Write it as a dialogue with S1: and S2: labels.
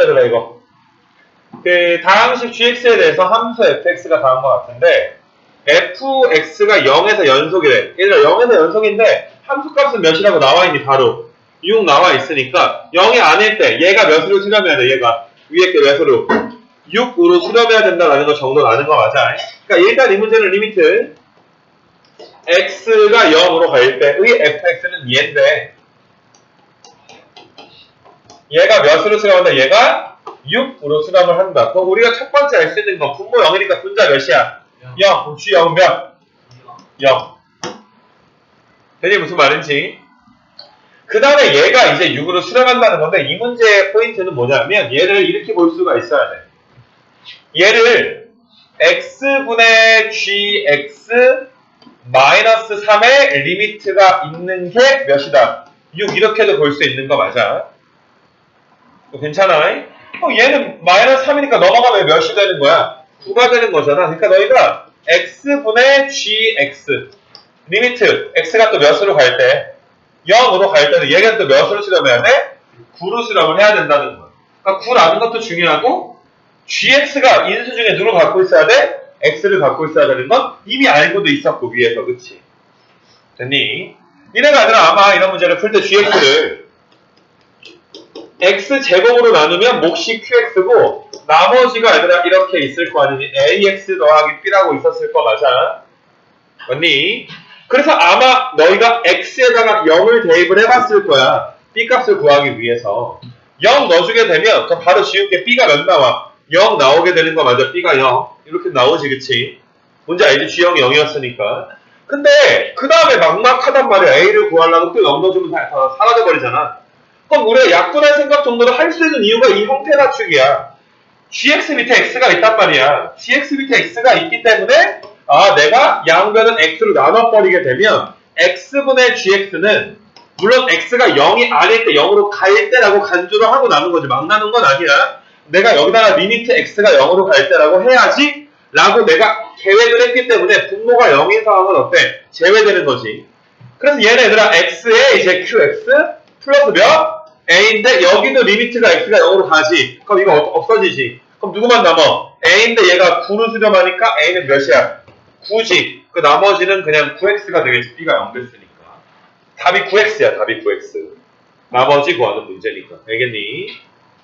S1: 문제더라 이거. 그 다항식 gx에 대해서 함수 fx가 다음 것 같은데 fx가 0에서 연속이래. 얘들아 0에서 연속인데 함수값은 몇이라고 나와 있니 바로 6 나와 있으니까 0이 아닐 때 얘가 몇으로 수렴해야 돼 얘가 위에 게 몇으로 6으로 수렴해야 된다라는 거 정도 나는 거 맞아. 그러니까 일단 이 문제는 리미트 x가 0으로 갈 때의 fx는 얘인데 얘가 몇으로 수렴한다? 얘가 6으로 수렴을 한다. 그럼 우리가 첫 번째 알 수 있는 건 분모 0이니까 분자 몇이야? 0. 그럼 g 0은 몇? 0. 되니 무슨 말인지? 그 다음에 얘가 이제 6으로 수렴한다는 건데 이 문제의 포인트는 뭐냐면 얘를 이렇게 볼 수가 있어야 돼. 얘를 x분의 gx 마이너스 3의 리미트가 있는 게 몇이다? 6 이렇게도 볼 수 있는 거 맞아. 이거 괜찮아? 어, 얘는 마이너스 3이니까 넘어가면 몇이 되는 거야? 9가 되는 거잖아. 그러니까 너희가 x분의 gx 리미트 x가 또 몇으로 갈 때 0으로 갈 때는 얘가 또 몇으로 수렴해야 돼? 9로 수렴을 해야 된다는 거야. 그러니까 9라는 것도 중요하고 gx가 인수 중에 누를 갖고 있어야 돼? x를 갖고 있어야 되는 건 이미 알고도 있었고 위에서 그치? 됐니? 니네가 아니라 아마 이런 문제를 풀 때 gx를 x 제곱으로 나누면 몫이 qx고 나머지가 얘들아 이렇게 있을 거 아니니 ax 더하기 b라고 있었을 거 맞아? 맞니? 그래서 아마 너희가 x에다가 0을 대입을 해봤을 거야. b 값을 구하기 위해서 0 넣어주게 되면 그럼 바로 지울게 b가 몇 나와? 0 나오게 되는 거 맞아? b가 0 이렇게 나오지 그치? 뭔지 알지? g형이 0이었으니까 근데 그 다음에 막막하단 말이야 a를 구하려고 또 0 넣어주면 다, 다 사라져 버리잖아 그럼 우리가 약분할 생각 정도로 할수 있는 이유가 이 형태 갖추기야. gx 밑에 x가 있단 말이야. gx 밑에 x가 있기 때문에 아 내가 양변은 x로 나눠버리게 되면 x분의 gx는 물론 x가 0이 아닐 때 0으로 갈 때라고 간주를 하고 나눈 거지. 막 나눈 건 아니야. 내가 여기다가 리미트 x가 0으로 갈 때라고 해야지 라고 내가 계획을 했기 때문에 분모가 0인 상황은 어때? 제외되는 거지. 그래서 얘는 얘들아 x에 이제 qx 플러스 몇? A인데 여기도 리미트가 x가 0으로 가지. 그럼 이거 없- 없어지지. 그럼 누구만 남아? a인데 얘가 9로 수렴하니까 a는 몇이야? 9지. 그 나머지는 그냥 9x가 되겠지. B가 0 됐으니까. 답이 9x야 답이 9x 나머지 구하는 문제니까. 알겠니?